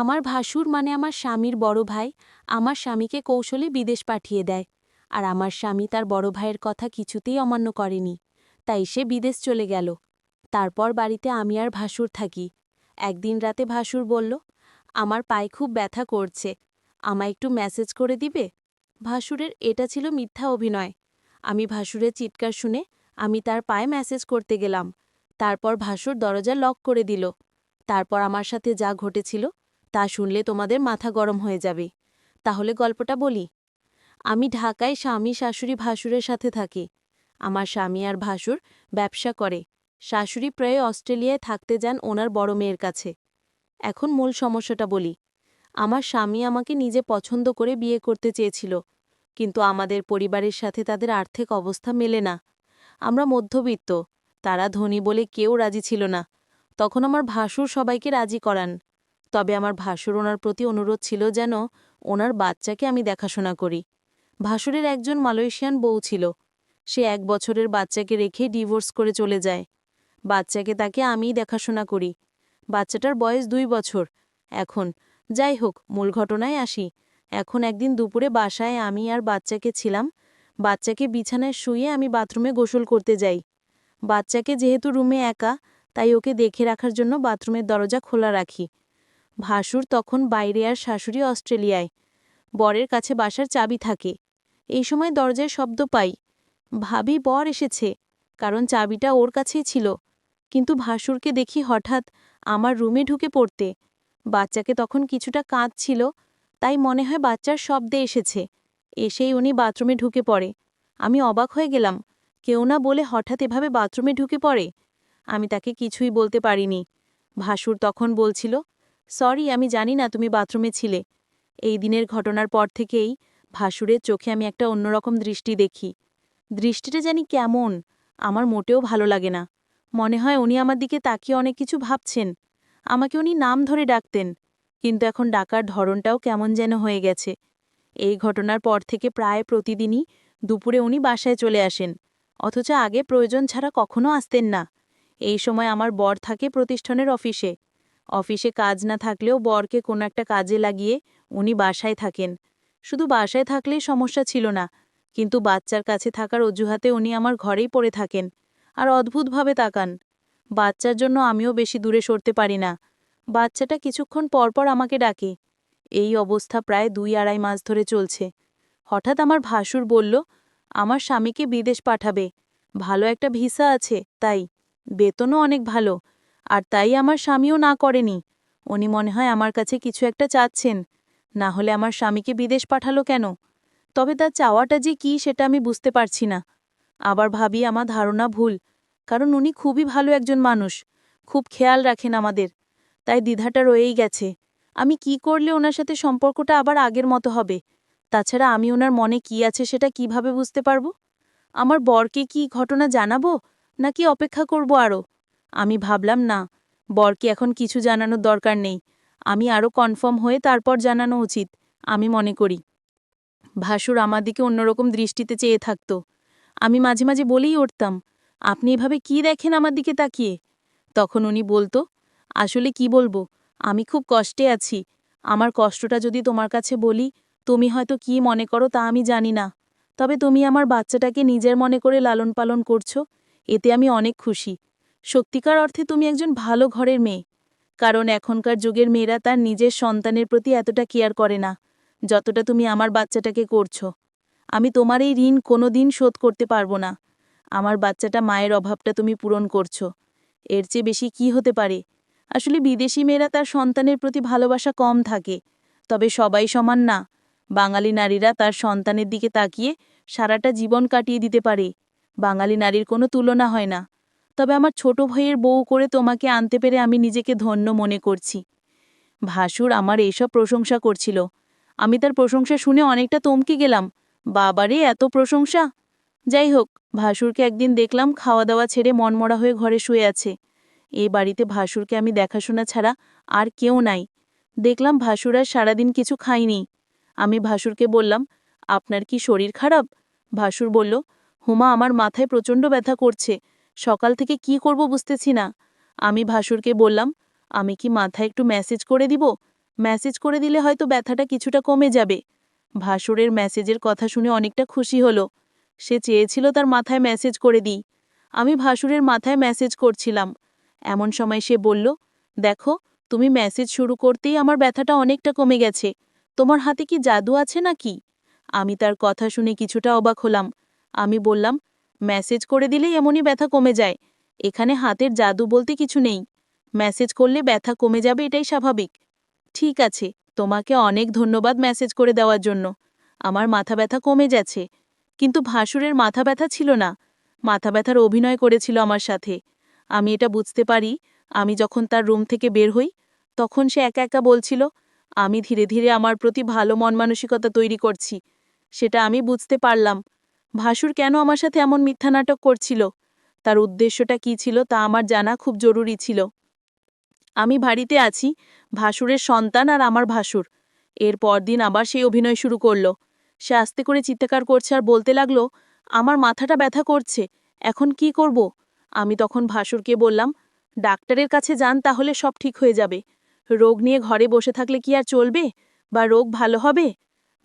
আমার ভাসুর মানে আমার স্বামীর বড় ভাই, আমার স্বামীকে কৌশলে বিদেশ পাঠিয়ে দেয়, আর আমার স্বামী তার বড় ভাইয়ের কথা কিছুতেই অমান্য করেনি, তাই সে বিদেশ চলে গেল। তারপর বাড়িতে আমি আর ভাসুর থাকি। একদিন রাতে ভাসুর বলল, আমার পায়ে খুব ব্যথা করছে, আমায় একটু মেসেজ করে দিবে? ভাসুরের এটা ছিল মিথ্যা অভিনয়। আমি ভাসুরের চিৎকার শুনে আমি তার পায়ে মেসেজ করতে গেলাম। তারপর ভাসুর দরজা লক করে দিল। তারপর আমার সাথে যা ঘটেছিল তা শুনলে তোমাদের মাথা গরম হয়ে যাবে। তাহলে গল্পটা বলি। আমি ঢাকায় স্বামী, শাশুড়ি, ভাসুরের সাথে থাকি। আমার স্বামী আর ভাসুর ব্যবসা করে। শাশুড়ি প্রায় অস্ট্রেলিয়ায় থাকতে যান ওনার বড় মেয়ের কাছে। এখন মূল সমস্যাটা বলি। আমার স্বামী আমাকে নিজে পছন্দ করে বিয়ে করতে চেয়েছিল, কিন্তু আমাদের পরিবারের সাথে তাদের আর্থিক অবস্থা মেলে না। আমরা মধ্যবিত্ত, তারা ধনী বলে কেউ রাজি ছিল না। তখন আমার ভাসুর সবাইকে রাজি করান। তবে আমার ভাসুর ওনার প্রতি অনুরোধ ছিল যেন ওনার বাচ্চাকে আমি দেখাশোনা করি। ভাসুরের একজন মালয়েশিয়ান বউ ছিল। সে এক বছরের বাচ্চাকে রেখে ডিভোর্স করে চলে যায়। বাচ্চাকে তাকে আমিই দেখাশোনা করি। বাচ্চাটার বয়স দুই বছর। এখন, যাই হোক, মূল ঘটনায় আসি। এখন একদিন দুপুরে বাসায় আমি আর বাচ্চাকে ছিলাম। বাচ্চাকে বিছানায় শুয়ে আমি বাথরুমে গোসল করতে যাই। বাচ্চাকে যেহেতু রুমে একা, তাই ওকে দেখে রাখার জন্য বাথরুমের দরজা খোলা রাখি। ভাসুর তখন বাইরে আর শাশুড়ি অস্ট্রেলিয়ায়। বরের কাছে বাসার চাবি থাকে। এই সময় দরজায় শব্দ পাই। ভাবি, বর এসেছে। কারণ চাবিটা ওর কাছেই ছিল। কিন্তু ভাসুরকে দেখি হঠাৎ আমার রুমে ঢুকে পড়তে। বাচ্চাকে তখন কিছুটা কাঁদছিল, তাই মনে হয় বাচ্চার শব্দে এসেছে। এসেই উনি বাথরুমে ঢুকে পড়ে। আমি অবাক হয়ে গেলাম, কেউ না বলে হঠাৎ এভাবে বাথরুমে ঢুকে পড়ে? আমি তাকে কিছুই বলতে পারিনি। ভাসুর তখন বলছিল সরি, আমি জানি না তুমি বাথরুমে ছিলে। এই দিনের ঘটনার পর থেকেই ভাসুরের চোখে আমি একটা অন্যরকম দৃষ্টি দেখি। দৃষ্টিটা জানি কেমন, আমার মোটেও ভালো লাগে না। মনে হয় উনি আমার দিকে তাকিয়ে অনেক কিছু ভাবছেন। আমাকে উনি নাম ধরে ডাকতেন, কিন্তু এখন ডাকার ধরনটাও কেমন যেন হয়ে গেছে। এই ঘটনার পর থেকে প্রায় প্রতিদিনই দুপুরে উনি বাসায় চলে আসেন, অথচ আগে প্রয়োজন ছাড়া কখনো আসতেন না। এই সময় আমার বর থাকে প্রতিষ্ঠানের অফিসে। অফিসে কাজ না থাকলেও বরকে কোনো একটা কাজে লাগিয়ে উনি বাসায় থাকেন। শুধু বাসায় থাকলেই সমস্যা ছিল না, কিন্তু বাচ্চার কাছে থাকার অজুহাতে উনি আমার ঘরেই পড়ে থাকেন আর অদ্ভুতভাবে তাকান। বাচ্চার জন্য আমিও বেশি দূরে সরতে পারি না। বাচ্চাটা কিছুক্ষণ পরপর আমাকে ডাকে। এই অবস্থা প্রায় দুই আড়াই মাস ধরে চলছে। হঠাৎ আমার ভাসুর বলল, আমার স্বামীকে বিদেশ পাঠাবে। ভালো একটা ভিসা আছে, তাই। বেতনও অনেক ভালো। আর তাই আমার স্বামীও না করেনি। উনি মনে হয় আমার কাছে কিছু একটা চাচ্ছেন। না হলে আমার স্বামীকে বিদেশ পাঠালো কেন? তবে তার চাওয়াটা যে কি সেটা আমি বুঝতে পারছি না। আবার ভাবি আমার ধারণা ভুল, কারণ উনি খুবই ভালো একজন মানুষ, খুব খেয়াল রাখেন আমাদের। তাই দ্বিধাটা রয়েই গেছে। আমি কি করলে ওনার সাথে সম্পর্কটা আবার আগের মতো হবে? তাছাড়া আমি ওনার মনে কি আছে সেটা কীভাবে বুঝতে পারব? আমার বরকে কি ঘটনা জানাব, নাকি অপেক্ষা করব আরও? আমি ভাবলাম, না, বরকে এখন কিছু জানানোর দরকার নেই। আমি আরও কনফার্ম হয়ে তারপর জানানো উচিত, আমি মনে করি। ভাসুর আমার দিকে অন্যরকম দৃষ্টিতে চেয়ে থাকত। আমি মাঝে মাঝে বলেই উঠতাম, আপনি এভাবে কি দেখেন আমার দিকে তাকিয়ে? তখন উনি বলতো, আসলে কি বলব, আমি খুব কষ্টে আছি। আমার কষ্টটা যদি তোমার কাছে বলি, তুমি হয়তো কি মনে করো তা আমি জানি না। তবে তুমি আমার বাচ্চাটাকে নিজের মনে করে লালন পালন করছ, এতে আমি অনেক খুশি। সত্যিকার অর্থে তুমি একজন ভালো ঘরের মেয়ে। কারণ এখনকার যুগের মেয়েরা তার নিজের সন্তানের প্রতি এতটা কেয়ার করে না, যতটা তুমি আমার বাচ্চাটাকে করছ। আমি তোমার এই ঋণ কোনো দিন শোধ করতে পারব না। আমার বাচ্চাটা মায়ের অভাবটা তুমি পূরণ করছ। এর চেয়ে বেশি কি হতে পারে? আসলে বিদেশি মেয়েরা তার সন্তানের প্রতি ভালোবাসা কম থাকে। তবে সবাই সমান না। বাঙালি নারীরা তার সন্তানের দিকে তাকিয়ে সারাটা জীবন কাটিয়ে দিতে পারে। বাঙালি নারীর কোনো তুলনা হয় না। তবে আমার ছোট ভাইয়ের বউ করে তোমাকে আনতে পেরে আমি নিজেকে ধন্য মনে করছি। ভাসুর আমার এইসব প্রশংসা করছিল। আমি তার প্রশংসা শুনে অনেকটা তমকে গেলাম। বাবারে, এত প্রশংসা! যাই হোক, ভাসুরকে একদিন দেখলাম খাওয়া দাওয়া ছেড়ে মনমরা হয়ে ঘরে শুয়ে আছে। এ বাড়িতে ভাসুরকে আমি দেখাশোনা ছাড়া আর কেউ নাই। দেখলাম ভাসুর আর সারাদিন কিছু খাইনি আমি ভাসুরকে বললাম, আপনার কি শরীর খারাপ? ভাসুর বলল, হুমা, আমার মাথায় প্রচণ্ড ব্যথা করছে। সকাল থেকে কি করব বুঝতেছি না। আমি ভাসুরকে বললাম, আমি কি মাথায় একটু মেসেজ করে দিব? মেসেজ করে দিলে হয়তো ব্যথাটা কিছুটা কমে যাবে। ভাসুরের মেসেজের কথা শুনে অনেকটা খুশি হলো। সে চেয়েছিল তার মাথায় মেসেজ করে দিই। আমি ভাসুরের মাথায় মেসেজ করছিলাম। এমন সময় সে বলল, দেখো, তুমি মেসেজ শুরু করতেই আমার ব্যথাটা অনেকটা কমে গেছে। তোমার হাতে কি জাদু আছে নাকি? আমি তার কথা শুনে কিছুটা অবাক হলাম। আমি বললাম মেসেজ করে দিলেই এমনই ব্যথা কমে যায়। এখানে হাতের জাদু বলতে কিছু নেই। মেসেজ করলে ব্যথা কমে যাবে এটাই স্বাভাবিক। ঠিক আছে, তোমাকে অনেক ধন্যবাদ মেসেজ করে দেওয়ার জন্য। আমার মাথা ব্যথা কমে যাচ্ছে। কিন্তু ভাসুরের মাথা ব্যথা ছিল না। মাথা ব্যথার অভিনয় করেছিল আমার সাথে। আমি এটা বুঝতে পারি। আমি যখন তার রুম থেকে বের হই, তখন সে একা একা বলছিল, আমি ধীরে ধীরে আমার প্রতি ভালো মন মানসিকতা তৈরি করছি। সেটা আমি বুঝতে পারলাম। ভাসুর কেন আমার সাথে এমন মিথ্যা নাটক করছিল? তার উদ্দেশ্যটা কী ছিল তা আমার জানা খুব জরুরি ছিল। আমি বাড়িতে আছি, ভাসুরের সন্তান আর আমার ভাসুর। এর পরদিন আবার সেই অভিনয় শুরু করল। সে আস্তে করে চিৎকার করছে আর বলতে লাগল, আমার মাথাটা ব্যথা করছে, এখন কি করব? আমি তখন ভাসুরকে বললাম, ডাক্তারের কাছে যান তাহলে সব ঠিক হয়ে যাবে। রোগ নিয়ে ঘরে বসে থাকলে কি আর চলবে? বা রোগ ভালো হবে?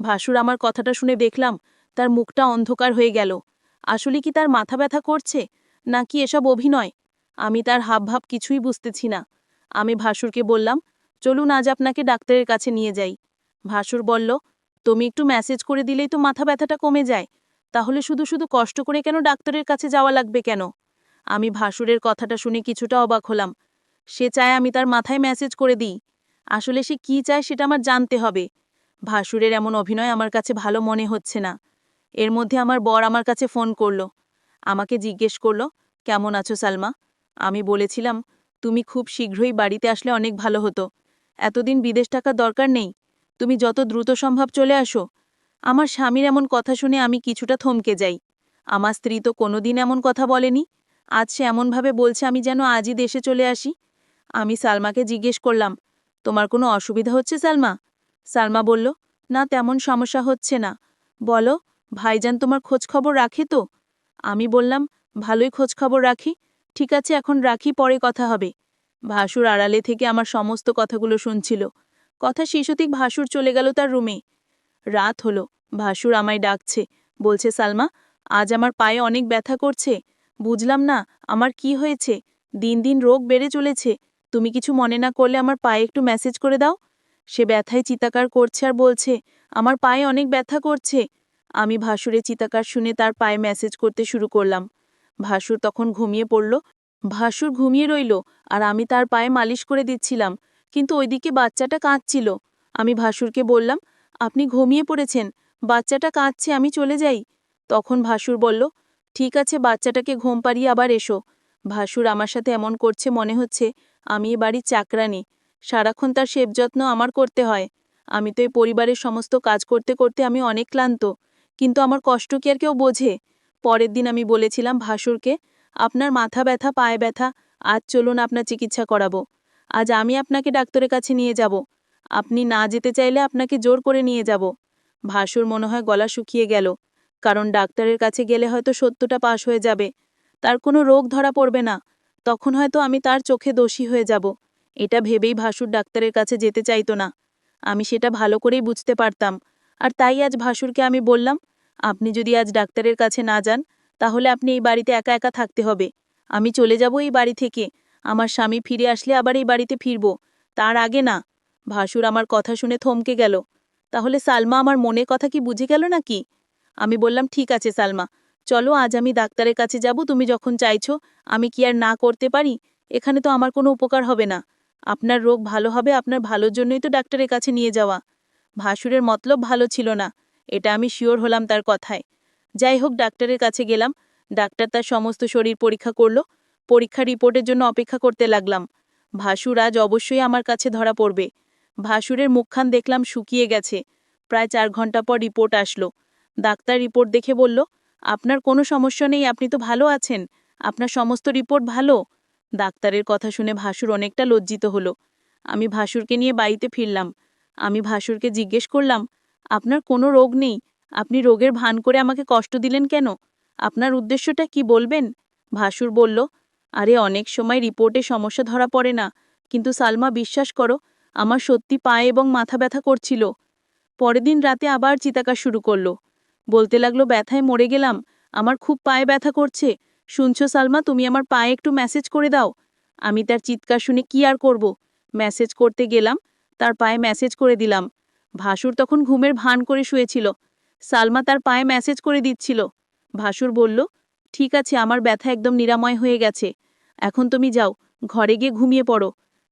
ভাসুর আমার কথাটা শুনে দেখলাম তার মুখটা অন্ধকার হয়ে গেল। আসলে কি তার মাথা ব্যথা করছে? নাকি এসব অভিনয়? আমি তার হাবভাব কিছুই বুঝতেছি না। আমি ভাসুরকে বললাম, চলুন, আজ আপনাকে ডাক্তারের কাছে নিয়ে যাই। ভাসুর বলল, তুমি একটু মেসেজ করে দিলেই তো মাথা ব্যথাটা কমে যায়। তাহলে শুধু শুধু কষ্ট করে কেন ডাক্তারের কাছে যাওয়া লাগবে কেন? আমি ভাসুরের কথাটা শুনে কিছুটা অবাক হলাম। সে চায় আমি তার মাথায় মেসেজ করে দিই। আসলে সে কি চায় সেটা আমার জানতে হবে। ভাসুরের এমন অভিনয় আমার কাছে ভালো মনে হচ্ছে না। এর মধ্যে আমার বর আমার কাছে ফোন করল। আমাকে জিজ্ঞেস করল, কেমন আছো সালমা? আমি বলেছিলাম, তুমি খুব শীঘ্রই বাড়িতে আসলে অনেক ভালো হতো। এতদিন বিদেশ টাকার দরকার নেই। তুমি যত দ্রুত সম্ভব চলে আসো। আমার স্বামীর এমন কথা শুনে আমি কিছুটা থমকে যাই। আমার স্ত্রী তো কোনোদিন এমন কথা বলেনি। আজ সে এমনভাবে বলছে আমি যেন আজই দেশে চলে আসি। আমি সালমাকে জিজ্ঞেস করলাম, তোমার কোনো অসুবিধা হচ্ছে সালমা? সালমা বলল, না, তেমন সমস্যা হচ্ছে না। বলো ভাইজান তোমার খোঁজ খবর রাখে তো? আমি বললাম, ভালোই খোঁজ খবর রাখি। ঠিক আছে, এখন রাখি, পরে কথা হবে। ভাসুর আড়ালে থেকে আমার সমস্ত কথাগুলো শুনছিল। কথা শিশুতিক ভাসুর চলে গেল তার রুমে। রাত হলো। ভাসুর আমায় ডাকছে। বলছে, সালমা, আজ আমার পায়ে অনেক ব্যথা করছে। বুঝলাম না, আমার কি হয়েছে? দিন দিন রোগ বেড়ে চলেছে। তুমি কিছু মনে না করলে আমার পায়ে একটু মেসেজ করে দাও। সে ব্যথায় চিতাকার করছে আর বলছে, আমার পায়ে অনেক ব্যথা করছে। আমি ভাসুরে চিতাকার শুনে তার পায়ে মেসেজ করতে শুরু করলাম। ভাসুর তখন ঘুমিয়ে পড়ল। ভাসুর ঘুমিয়ে রইল আর আমি তার পায়ে মালিশ করে দিচ্ছিলাম, কিন্তু ওইদিকে বাচ্চাটা কাঁদছিল। আমি ভাসুরকে বললাম, আপনি ঘুমিয়ে পড়েছেন, বাচ্চাটা কাঁদছে, আমি চলে যাই। তখন ভাসুর বলল, ঠিক আছে, বাচ্চাটাকে ঘুম পাড়িয়ে আবার এসো। ভাসুর আমার সাথে এমন করছে মনে হচ্ছে, আমি এ বাড়ির চাকরানি। সারাক্ষণ তার সেব যত্ন আমার করতে হয়। আমি তো এই পরিবারের সমস্ত কাজ করতে করতে আমি অনেক ক্লান্ত। কিন্তু আমার কষ্ট কি আর কেউ বোঝে? পরের দিন আমি বলেছিলাম ভাসুরকে, আপনার মাথা ব্যথা, পায়ে ব্যথা, আজ চলুন আপনার চিকিৎসা করাবো। আজ আমি আপনাকে ডাক্তারের কাছে নিয়ে যাব। আপনি না যেতে চাইলে আপনাকে জোর করে নিয়ে যাব। ভাসুর মনে হয় গলা শুকিয়ে গেল। কারণ ডাক্তারের কাছে গেলে হয়তো সত্যটা পাশ হয়ে যাবে। তার কোনো রোগ ধরা পড়বে না। তখন হয়তো আমি তার চোখে দোষী হয়ে যাব। এটা ভেবেই ভাসুর ডাক্তারের কাছে যেতে চাইতো না। আমি সেটা ভালো করেই বুঝতে পারতাম। আর তাই আজ ভাসুরকে আমি বললাম, আপনি যদি আজ ডাক্তারের কাছে না যান, তাহলে আপনি এই বাড়িতে একা একা থাকতে হবে। আমি চলে যাব এই বাড়ি থেকে। আমার স্বামী ফিরে আসলে আবার এই বাড়িতে ফিরব। তার আগে না। ভাসুর আমার কথা শুনে থমকে গেল। তাহলে সালমা আমার মনের কথা কি বুঝে গেল নাকি? আমি বললাম, ঠিক আছে সালমা। চলো আজ আমি ডাক্তারের কাছে যাব। তুমি যখন চাইছো, আমি কি আর না করতে পারি? এখানে তো আমার কোনো উপকার হবে না। আপনার রোগ ভালো হবে। আপনার ভালোর জন্যই তো ডাক্তারের কাছে নিয়ে যাওয়া। ভাসুরের মতলব ভালো ছিল না, এটা আমি শিওর হলাম তার কথায়। যাই হোক, ডাক্তারের কাছে গেলাম। ডাক্তার তার সমস্ত শরীর পরীক্ষা করল। পরীক্ষা রিপোর্টের জন্য অপেক্ষা করতে লাগলাম। ভাসুর আজ অবশ্যই আমার কাছে ধরা পড়বে। ভাসুরের মুখখান দেখলাম শুকিয়ে গেছে। প্রায় চার ঘণ্টা পর রিপোর্ট আসলো। ডাক্তার রিপোর্ট দেখে বলল, আপনার কোনো সমস্যা নেই, আপনি তো ভালো আছেন। আপনার সমস্ত রিপোর্ট ভালো? ডাক্তারের কথা শুনে ভাসুর অনেকটা লজ্জিত হলো। আমি ভাসুরকে নিয়ে বাড়িতে ফিরলাম। আমি ভাসুরকে জিজ্ঞেস করলাম, আপনার কোনো রোগ নেই? আপনি রোগের ভান করে আমাকে কষ্ট দিলেন কেন? আপনার উদ্দেশ্যটা কি বলবেন? ভাসুর বলল, আরে, অনেক সময় রিপোর্টে সমস্যা ধরা পড়ে না, কিন্তু সালমা বিশ্বাস করো, আমার সত্যি পায়ে এবং মাথা ব্যথা করছিল। পরের দিন রাতে আবার চিতাকার শুরু করল। বলতে লাগল, ব্যথায় মরে গেলাম, আমার খুব পায়ে ব্যথা করছে। শুনছো সালমা, তুমি আমার পায়ে একটু মেসেজ করে দাও। আমি তার চিৎকার শুনে কি আর করব? মেসেজ করতে গেলাম তার পায়ে মেসেজ করে দিলাম। ভাসুর তখন ঘুমের ভান করে শুয়েছিল। সালমা তার পায়ে মেসেজ করে দিচ্ছিল। ভাসুর বলল, ঠিক আছে, আমার ব্যথা একদম নিরাময় হয়ে গেছে। এখন তুমি যাও, ঘরে গিয়ে ঘুমিয়ে পড়ো।